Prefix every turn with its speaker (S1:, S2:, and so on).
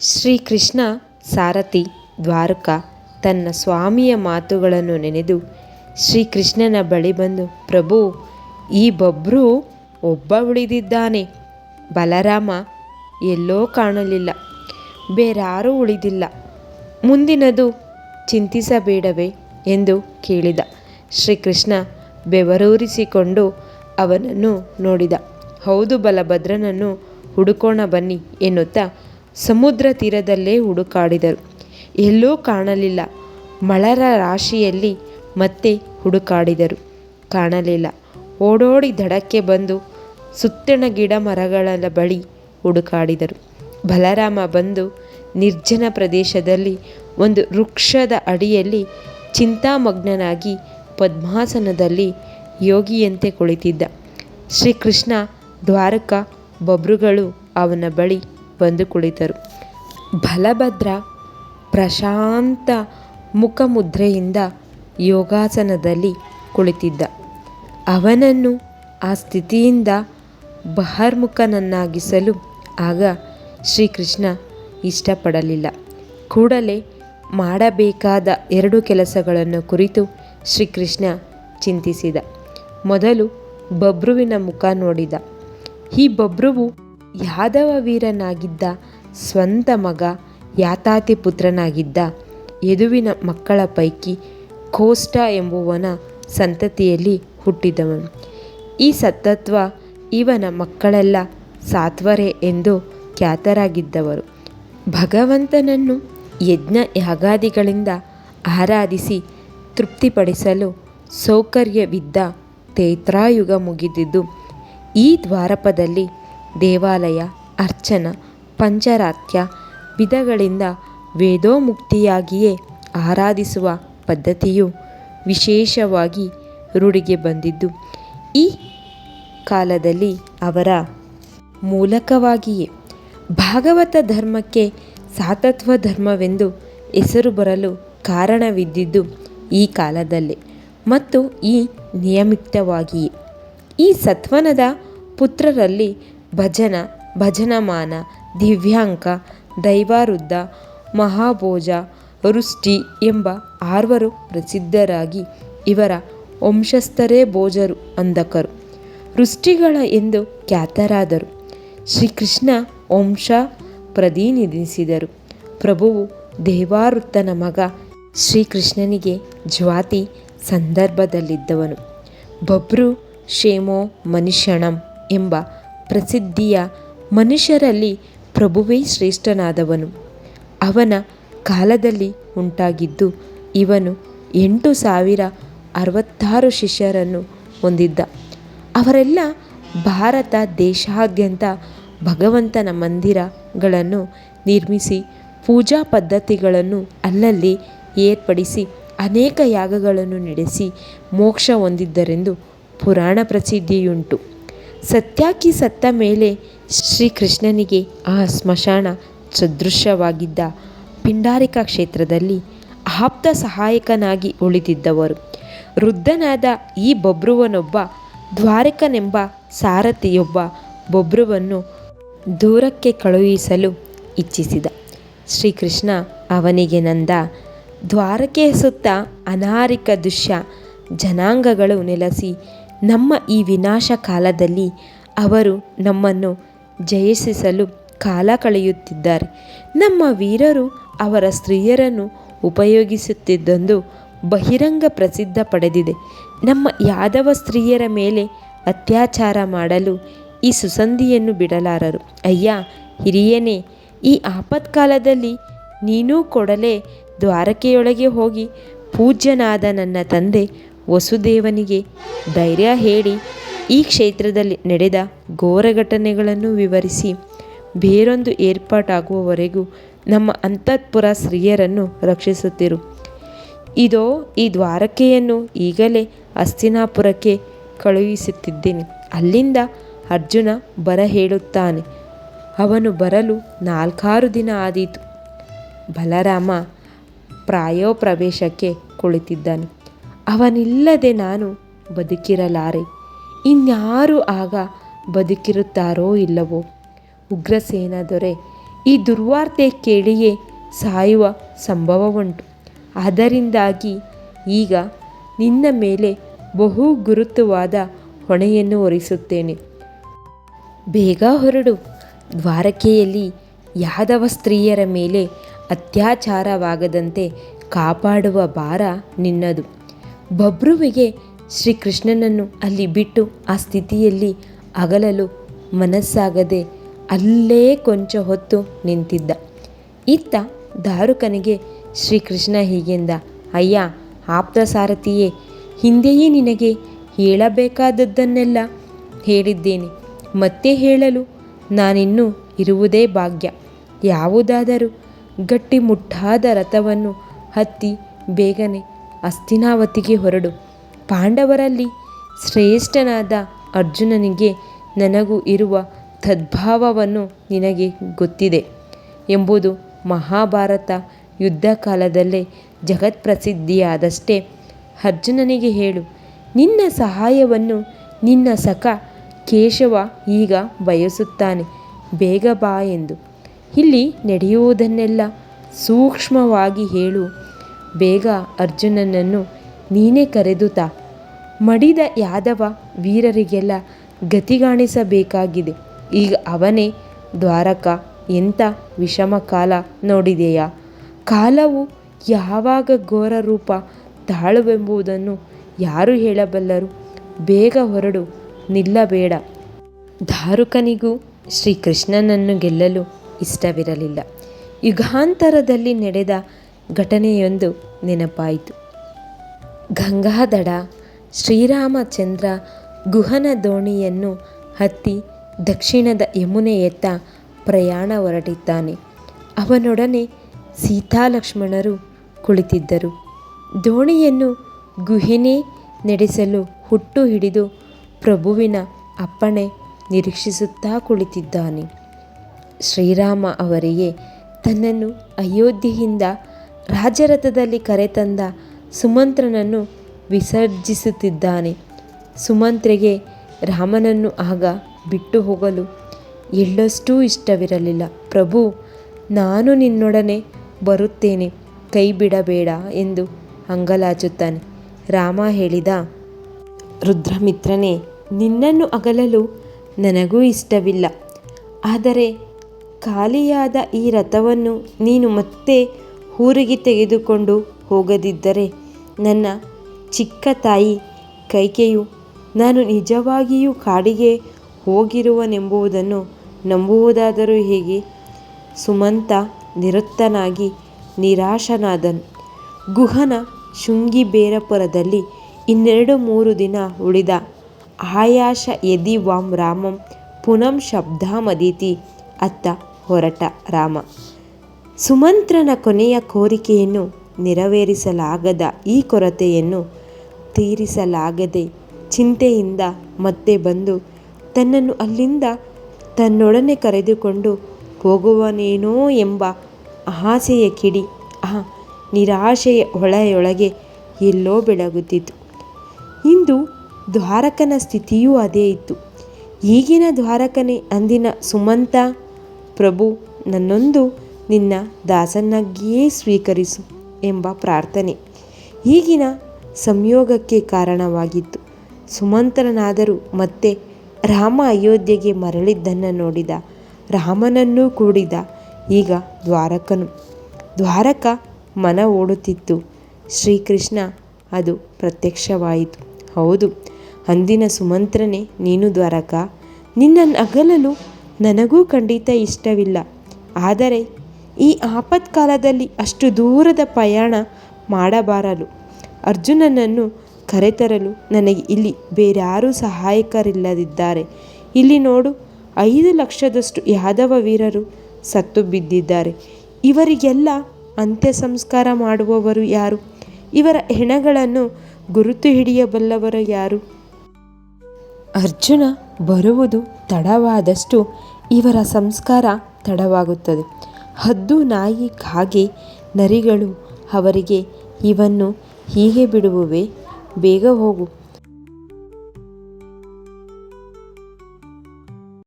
S1: ಶ್ರೀಕೃಷ್ಣ ಸಾರಥಿ ದ್ವಾರಕ ತನ್ನ ಸ್ವಾಮಿಯ ಮಾತುಗಳನ್ನು ನೆನೆದು ಶ್ರೀಕೃಷ್ಣನ ಬಳಿ ಬಂದು, ಪ್ರಭು, ಈ ಬಬ್ರು ಒಬ್ಬ ಉಳಿದಿದ್ದಾನೆ. ಬಲರಾಮ ಎಲ್ಲೋ ಕಾಣಲಿಲ್ಲ. ಬೇರಾರೂ ಉಳಿದಿಲ್ಲ. ಮುಂದಿನದು ಚಿಂತಿಸಬೇಡವೇ ಎಂದು ಕೇಳಿದ. ಶ್ರೀಕೃಷ್ಣ ಬೆವರೂರಿಸಿಕೊಂಡು ಅವನನ್ನು ನೋಡಿದ. ಹೌದು, ಬಲಭದ್ರನನ್ನು ಹುಡುಕೋಣ ಬನ್ನಿ ಎನ್ನುತ್ತಾ ಸಮುದ್ರ ತೀರದಲ್ಲೇ ಹುಡುಕಾಡಿದರು. ಎಲ್ಲೂ ಕಾಣಲಿಲ್ಲ. ಮಳರ ರಾಶಿಯಲ್ಲಿ ಮತ್ತೆ ಹುಡುಕಾಡಿದರು. ಕಾಣಲಿಲ್ಲ. ಓಡೋಡಿ ದಡಕ್ಕೆ ಬಂದು ಸುತ್ತಣ ಗಿಡ ಮರಗಳ ಬಳಿ ಹುಡುಕಾಡಿದರು. ಬಲರಾಮ ಬಂದು ನಿರ್ಜನ ಪ್ರದೇಶದಲ್ಲಿ ಒಂದು ವೃಕ್ಷದ ಅಡಿಯಲ್ಲಿ ಚಿಂತಾಮಗ್ನನಾಗಿ ಪದ್ಮಾಸನದಲ್ಲಿ ಯೋಗಿಯಂತೆ ಕುಳಿತಿದ್ದ. ಶ್ರೀಕೃಷ್ಣ ದ್ವಾರಕ ಬಬ್ರುಗಳು ಅವನ ಬಳಿ ಬಂದು ಕುಳಿತರು. ಬಲಭದ್ರ ಪ್ರಶಾಂತ ಮುಖಮುದ್ರೆಯಿಂದ ಯೋಗಾಸನದಲ್ಲಿ ಕುಳಿತಿದ್ದ. ಅವನನ್ನು ಆ ಸ್ಥಿತಿಯಿಂದ ಬಹರ್ಮುಖನನ್ನಾಗಿಸಲು ಆಗ ಶ್ರೀಕೃಷ್ಣ ಇಷ್ಟಪಡಲಿಲ್ಲ. ಕೂಡಲೇ ಮಾಡಬೇಕಾದ ಎರಡು ಕೆಲಸಗಳನ್ನು ಕುರಿತು ಶ್ರೀಕೃಷ್ಣ ಚಿಂತಿಸಿದ. ಮೊದಲು ಬಬ್ರುವಿನ ಮುಖ ನೋಡಿದ. ಈ ಬಬ್ರುವು ಯಾದವ ವೀರನಾಗಿದ್ದ ಸ್ವಂತ ಮಗ ಯಾತಾತಿ ಪುತ್ರನಾಗಿದ್ದ ಯದುವಿನ ಮಕ್ಕಳ ಪೈಕಿ ಕೋಷ್ಟ ಎಂಬುವನ ಸಂತತಿಯಲ್ಲಿ ಹುಟ್ಟಿದವನು. ಈ ಸತ್ತತ್ವ ಇವನ ಮಕ್ಕಳೆಲ್ಲ ಸಾತ್ವರೆ ಎಂದು ಖ್ಯಾತರಾಗಿದ್ದವರು. ಭಗವಂತನನ್ನು ಯಜ್ಞ ಯಾಗಾದಿಗಳಿಂದ ಆರಾಧಿಸಿ ತೃಪ್ತಿಪಡಿಸಲು ಸೌಕರ್ಯವಿದ್ದ ತೇತ್ರಾಯುಗ ಮುಗಿದಿದ್ದು, ಈ ದ್ವಾರಪದಲ್ಲಿ ದೇವಾಲಯ, ಅರ್ಚನ, ಪಂಚರಾತ್ಯ, ವಿಧಗಳಿಂದ ವೇದೋಮುಕ್ತಿಯಾಗಿಯೇ ಆರಾಧಿಸುವ ಪದ್ಧತಿಯು ವಿಶೇಷವಾಗಿ ರೂಢಿಗೆ ಬಂದಿದ್ದು, ಈ ಕಾಲದಲ್ಲಿ ಅವರ ಮೂಲಕವಾಗಿಯೇ ಭಾಗವತ ಧರ್ಮಕ್ಕೆ ಸಾತತ್ವ ಧರ್ಮವೆಂದು ಹೆಸರು ಬರಲು ಕಾರಣವಿದ್ದಿದ್ದು, ಈ ಕಾಲದಲ್ಲೇ ಮತ್ತು ಈ ನಿಯಮಿತವಾಗಿಯೇ. ಈ ಸತ್ವನದ ಪುತ್ರರಲ್ಲಿ ಭಜನ, ಭಜನಮಾನ, ದಿವ್ಯಾಂಕ, ದೈವಾರುದ್ಧ, ಮಹಾಭೋಜ, ವೃಷ್ಟಿ ಎಂಬ ಆರ್ವರು ಪ್ರಸಿದ್ಧರಾಗಿ ಇವರ ವಂಶಸ್ಥರೇ ಭೋಜರು ಅಂದಕರು ವೃಷ್ಟಿಗಳ ಎಂದು ಖ್ಯಾತರಾದರು. ಶ್ರೀಕೃಷ್ಣ ವಂಶ ಪ್ರತಿನಿಧಿಸಿದರು. ಪ್ರಭುವು ದೇವಾರುತ್ತನ ಮಗ ಶ್ರೀಕೃಷ್ಣನಿಗೆ ಜ್ವಾತಿ ಸಂದರ್ಭದಲ್ಲಿದ್ದವನು. ಬಬ್ರು ಕ್ಷೇಮೋ ಮನುಷ್ಯಣಂ ಎಂಬ ಪ್ರಸಿದ್ಧಿಯ ಮನುಷ್ಯರಲ್ಲಿ ಪ್ರಭುವೇ ಶ್ರೇಷ್ಠನಾದವನು. ಅವನ ಕಾಲದಲ್ಲಿ ಉಂಟಾಗಿದ್ದು ಇವನು ಎಂಟು ಸಾವಿರ ಅರವತ್ತಾರು ಶಿಷ್ಯರನ್ನು ಹೊಂದಿದ್ದ. ಅವರೆಲ್ಲ ಭಾರತ ದೇಶಾದ್ಯಂತ ಭಗವಂತನ ಮಂದಿರಗಳನ್ನು ನಿರ್ಮಿಸಿ, ಪೂಜಾ ಪದ್ಧತಿಗಳನ್ನು ಅಲ್ಲಲ್ಲಿ ಏರ್ಪಡಿಸಿ, ಅನೇಕ ಯಾಗಗಳನ್ನು ನಡೆಸಿ ಮೋಕ್ಷ ಹೊಂದಿದ್ದರೆಂದು ಪುರಾಣ ಪ್ರಸಿದ್ಧಿಯುಂಟು. ಸತ್ಯಾಕಿ ಸತ್ತ ಮೇಲೆ ಶ್ರೀಕೃಷ್ಣನಿಗೆ ಆ ಸ್ಮಶಾನ ಸದೃಶ್ಯವಾಗಿದ್ದ ಪಿಂಡಾರಿಕಾ ಕ್ಷೇತ್ರದಲ್ಲಿ ಆಪ್ತ ಸಹಾಯಕನಾಗಿ ಉಳಿದಿದ್ದವರು. ವೃದ್ಧನಾದ ಈ ಬೊಬ್ರುವನೊಬ್ಬ ದ್ವಾರಕನೆಂಬ ಸಾರಥಿಯೊಬ್ಬ ಬೊಬ್ರುವನ್ನು ದೂರಕ್ಕೆ ಕಳುಹಿಸಲು ಇಚ್ಛಿಸಿದ. ಶ್ರೀಕೃಷ್ಣ ಅವನಿಗೆ ನಂದ ದ್ವಾರಕೆಯ ಸುತ್ತ ಅನಾರಿಕ ದೃಶ್ಯ ಜನಾಂಗಗಳು ನೆಲೆಸಿ ನಮ್ಮ ಈ ವಿನಾಶ ಕಾಲದಲ್ಲಿ ಅವರು ನಮ್ಮನ್ನು ಜಯಿಸಲು ಕಾಲ ಕಳೆಯುತ್ತಿದ್ದಾರೆ. ನಮ್ಮ ವೀರರು ಅವರ ಸ್ತ್ರೀಯರನ್ನು ಉಪಯೋಗಿಸುತ್ತಿದ್ದಂದು ಬಹಿರಂಗ ಪ್ರಸಿದ್ಧ ಪಡೆದಿದೆ. ನಮ್ಮ ಯಾದವ ಸ್ತ್ರೀಯರ ಮೇಲೆ ಅತ್ಯಾಚಾರ ಮಾಡಲು ಈ ಸುಸಂಧಿಯನ್ನು ಬಿಡಲಾರರು. ಅಯ್ಯ, ಹಿರಿಯನೇ, ಈ ಆಪತ್ಕಾಲದಲ್ಲಿ ನೀನೂ ಕೊಡಲೇ ದ್ವಾರಕೆಯೊಳಗೆ ಹೋಗಿ ಪೂಜ್ಯನಾದ ನನ್ನ ತಂದೆ ವಸುದೇವನಿಗೆ ಧೈರ್ಯ ಹೇಳಿ ಈ ಕ್ಷೇತ್ರದಲ್ಲಿ ನಡೆದ ಘೋರ ಘಟನೆಗಳನ್ನು ವಿವರಿಸಿ ಬೇರೊಂದು ಏರ್ಪಾಟಾಗುವವರೆಗೂ ನಮ್ಮ ಅಂತಃಪುರ ಸ್ತ್ರೀಯರನ್ನು ರಕ್ಷಿಸುತ್ತಿರು. ಇದೋ, ಈ ದ್ವಾರಕೆಯನ್ನು ಈಗಲೇ ಹಸ್ತಿನಾಪುರಕ್ಕೆ ಕಳುಹಿಸುತ್ತಿದ್ದೇನೆ. ಅಲ್ಲಿಂದ ಅರ್ಜುನ ಬರ ಹೇಳುತ್ತಾನೆ. ಅವನು ಬರಲು ನಾಲ್ಕಾರು ದಿನ ಆದೀತು. ಬಲರಾಮ ಪ್ರಾಯೋಪ್ರವೇಶಕ್ಕೆ ಕುಳಿತಿದ್ದನು. ಅವನಿಲ್ಲದೆ ನಾನು ಬದುಕಿರಲಾರೆ. ಇನ್ಯಾರು ಆಗ ಬದುಕಿರುತ್ತಾರೋ ಇಲ್ಲವೋ? ಉಗ್ರಸೇನ ದೊರೆ, ಈ ದುರ್ವಾರ್ತೆ ಕೇಳಿಯೇ ಸಾಯುವ ಸಂಭವವುಂಟು. ಅದರಿಂದಾಗಿ ಈಗ ನಿನ್ನ ಮೇಲೆ ಬಹು ಗುರುತುವಾದ ಹೊಣೆಯನ್ನು ಹೊರಿಸುತ್ತೇನೆ. ಬೇಗ ಹೊರಡು. ದ್ವಾರಕೆಯಲ್ಲಿ ಯಾದವ ಸ್ತ್ರೀಯರ ಮೇಲೆ ಅತ್ಯಾಚಾರವಾಗದಂತೆ ಕಾಪಾಡುವ ಭಾರ ನಿನ್ನದು. ಬಬ್ರುವಿಗೆ ಶ್ರೀಕೃಷ್ಣನನ್ನು ಅಲ್ಲಿ ಬಿಟ್ಟು ಆ ಸ್ಥಿತಿಯಲ್ಲಿ ಅಗಲಲು ಮನಸ್ಸಾಗದೆ ಅಲ್ಲೇ ಕೊಂಚ ಹೊತ್ತು ನಿಂತಿದ್ದ. ಇತ್ತ ದಾರುಕನಿಗೆ ಶ್ರೀಕೃಷ್ಣ ಹೀಗೆಂದ, ಅಯ್ಯ ಆಪ್ತ ಸಾರಥಿಯೇ ಹಿಂದೆಯೇ ನಿನಗೆ ಹೇಳಬೇಕಾದದ್ದನ್ನೆಲ್ಲ ಹೇಳಿದ್ದೇನೆ. ಮತ್ತೆ ಹೇಳಲು ನಾನಿನ್ನೂ ಇರುವುದೇ ಭಾಗ್ಯ. ಯಾವುದಾದರೂ ಗಟ್ಟಿಮುಟ್ಟಾದ ರಥವನ್ನು ಹತ್ತಿ ಬೇಗನೆ ಹಸ್ತಿನಾವತಿಗೆ ಹೊರಡು. ಪಾಂಡವರಲ್ಲಿ ಶ್ರೇಷ್ಠನಾದ ಅರ್ಜುನನಿಗೆ ನನಗೂ ಇರುವ ತದ್ಭಾವವನ್ನು ನಿನಗೆ ಗೊತ್ತಿದೆ ಎಂಬುದು ಮಹಾಭಾರತ ಯುದ್ಧ ಕಾಲದಲ್ಲೇ ಜಗತ್ಪ್ರಸಿದ್ಧಿಯಾದಷ್ಟೇ. ಅರ್ಜುನನಿಗೆ ಹೇಳು, ನಿನ್ನ ಸಹಾಯವನ್ನು ನಿನ್ನ ಸಖ ಕೇಶವ ಈಗ ಬಯಸುತ್ತಾನೆ, ಬೇಗ ಬಾ ಎಂದು. ಇಲ್ಲಿ ನಡೆಯುವುದನ್ನೆಲ್ಲ ಸೂಕ್ಷ್ಮವಾಗಿ ಹೇಳು. ಬೇಗ ಅರ್ಜುನನನ್ನು ನೀನೇ ಕರೆದು ತಾ ಮಡಿದ ಯಾದವ ವೀರರಿಗೆಲ್ಲ ಗತಿಗಾಣಿಸಬೇಕಾಗಿದೆ. ಈಗ ಅವನೇ ದ್ವಾರಕ, ಎಂಥ ವಿಷಮ ಕಾಲ ನೋಡಿದೆಯಾ? ಕಾಲವು ಯಾವಾಗ ಘೋರ ರೂಪ ತಾಳುವೆಂಬುದನ್ನು ಯಾರು ಹೇಳಬಲ್ಲರು? ಬೇಗ ಹೊರಡು, ನಿಲ್ಲಬೇಡ. ಧಾರುಕನಿಗೂ ಶ್ರೀಕೃಷ್ಣನನ್ನು ಗೆಲ್ಲಲು ಇಷ್ಟವಿರಲಿಲ್ಲ. ಯುಗಾಂತರದಲ್ಲಿ ನಡೆದ ಘಟನೆಯೊಂದು ನೆನಪಾಯಿತು. ಗಂಗಾಧಡ ಶ್ರೀರಾಮಚಂದ್ರ ಗುಹನ ದೋಣಿಯನ್ನು ಹತ್ತಿ ದಕ್ಷಿಣದ ಯಮುನೆಯತ್ತ ಪ್ರಯಾಣ ಹೊರಟಿದ್ದಾನೆ. ಅವನೊಡನೆ ಸೀತಾಲಕ್ಷ್ಮಣರು ಕುಳಿತಿದ್ದರು. ದೋಣಿಯನ್ನು ಗುಹೆನೇ ನಡೆಸಲು ಹುಟ್ಟು ಹಿಡಿದು ಪ್ರಭುವಿನ ಅಪ್ಪಣೆ ನಿರೀಕ್ಷಿಸುತ್ತಾ ಕುಳಿತಿದ್ದಾನೆ. ಶ್ರೀರಾಮ ಅವರಿಗೆ ತನ್ನನ್ನು ಅಯೋಧ್ಯೆಯಿಂದ ರಾಜರಥದಲ್ಲಿ ಕರೆತಂದ ಸುಮಂತ್ರನನ್ನು ವಿಸರ್ಜಿಸುತ್ತಿದ್ದಾನೆ. ಸುಮಂತ್ರೆಗೆ ರಾಮನನ್ನು ಆಗ ಬಿಟ್ಟು ಹೋಗಲು ಎಳ್ಳಷ್ಟೂ ಇಷ್ಟವಿರಲಿಲ್ಲ. ಪ್ರಭು, ನಾನು ನಿನ್ನೊಡನೆ ಬರುತ್ತೇನೆ, ಕೈ ಬಿಡಬೇಡ ಎಂದು ಅಂಗಲಾಚುತ್ತಾನೆ. ರಾಮ ಹೇಳಿದ, ರುದ್ರಮಿತ್ರನೇ, ನಿನ್ನನ್ನು ಅಗಲಲು ನನಗೂ ಇಷ್ಟವಿಲ್ಲ. ಆದರೆ ಖಾಲಿಯಾದ ಈ ರಥವನ್ನು ನೀನು ಮತ್ತೆ ಊರಿಗೆ ತೆಗೆದುಕೊಂಡು ಹೋಗದಿದ್ದರೆ ನನ್ನ ಚಿಕ್ಕ ತಾಯಿ ಕೈಕೆಯು ನಾನು ನಿಜವಾಗಿಯೂ ಕಾಡಿಗೆ ಹೋಗಿರುವನೆಂಬುವುದನ್ನು ನಂಬುವುದಾದರೂ ಹೇಗೆ? ಸುಮಂತ ನಿರುತ್ತನಾಗಿ ನಿರಾಶನಾದನು. ಗುಹನ ಶೃಂಗಿಬೇರಪುರದಲ್ಲಿ ಇನ್ನೆರಡು ಮೂರು ದಿನ ಉಳಿದ ಆಯಾಶ ಯದಿ ವಾಂ ರಾಮಂ ಪುನಂ ಶಬ್ದಾಮದೀತಿ ಅತ್ತ ಹೊರಟ ರಾಮ. ಸುಮಂತ್ರನ ಕೊನೆಯ ಕೋರಿಕೆಯನ್ನು ನೆರವೇರಿಸಲಾಗದ ಈ ಕೊರತೆಯನ್ನು ತೀರಿಸಲಾಗದೆ ಚಿಂತೆಯಿಂದ ಮತ್ತೆ ಬಂದು ತನ್ನನ್ನು ಅಲ್ಲಿಂದ ತನ್ನೊಡನೆ ಕರೆದುಕೊಂಡು ಹೋಗುವನೇನೋ ಎಂಬ ಆಸೆಯ ಕಿಡಿ, ಆ ನಿರಾಶೆಯ ಹೊಳೆಯೊಳಗೆ ಎಲ್ಲೋ ಬೆಳಗುತ್ತಿತ್ತು. ಇಂದು ದ್ವಾರಕನ ಸ್ಥಿತಿಯೂ ಅದೇ ಇತ್ತು. ಈಗಿನ ದ್ವಾರಕನೇ ಅಂದಿನ ಸುಮಂತ ಪ್ರಭು ನನ್ನೊಂದು ನಿನ್ನ ದಾಸನ್ನಾಗಿಯೇ ಸ್ವೀಕರಿಸು ಎಂಬ ಪ್ರಾರ್ಥನೆ. ಈಗಿನ ಸಂಯೋಗಕ್ಕೆ ಕಾರಣವಾಗಿತ್ತು. ಸುಮಂತ್ರನಾದರೂ ಮತ್ತೆ ರಾಮ ಅಯೋಧ್ಯೆಗೆ ಮರಳಿದ್ದನ್ನು ನೋಡಿದ, ರಾಮನನ್ನೂ ಕೂಡಿದ ಈಗ ದ್ವಾರಕನು. ದ್ವಾರಕ ಮನ ಓಡುತ್ತಿತ್ತು. ಶ್ರೀಕೃಷ್ಣ ಅದು ಪ್ರತ್ಯಕ್ಷವಾಯಿತು. ಹೌದು, ಅಂದಿನ ಸುಮಂತ್ರನೇ ನೀನು ದ್ವಾರಕ. ನಿನ್ನ ಅಗಲಲು ನನಗೂ ಖಂಡಿತ ಇಷ್ಟವಿಲ್ಲ. ಆದರೆ ಈ ಆಪತ್ಕಾಲದಲ್ಲಿ ಅಷ್ಟು ದೂರದ ಪ್ರಯಾಣ ಮಾಡಬಾರದು ಅರ್ಜುನನನ್ನು ಕರೆತರಲು ನನಗೆ ಇಲ್ಲಿ ಬೇರ್ಯಾರೂ ಸಹಾಯಕರಿಲ್ಲದಿದ್ದಾರೆ. ಇಲ್ಲಿ ನೋಡು, ಐದು ಲಕ್ಷದಷ್ಟು ಯಾದವ ವೀರರು ಸತ್ತು ಬಿದ್ದಿದ್ದಾರೆ. ಇವರಿಗೆಲ್ಲ ಅಂತ್ಯ ಸಂಸ್ಕಾರ ಮಾಡುವವರು ಯಾರು? ಇವರ ಹೆಣಗಳನ್ನು ಗುರುತು ಹಿಡಿಯಬಲ್ಲವರು ಯಾರು? ಅರ್ಜುನ ಬರುವುದು ತಡವಾದಷ್ಟು ಇವರ ಸಂಸ್ಕಾರ ತಡವಾಗುತ್ತದೆ. ಹದ್ದು ನಾಯಿ ಕಾಗೆ ನರಿಗಳು ಅವರಿಗೆ ಇವನ್ನು ಹೀಗೆ ಬಿಡುವುವೆ? ಬೇಗ ಹೋಗು.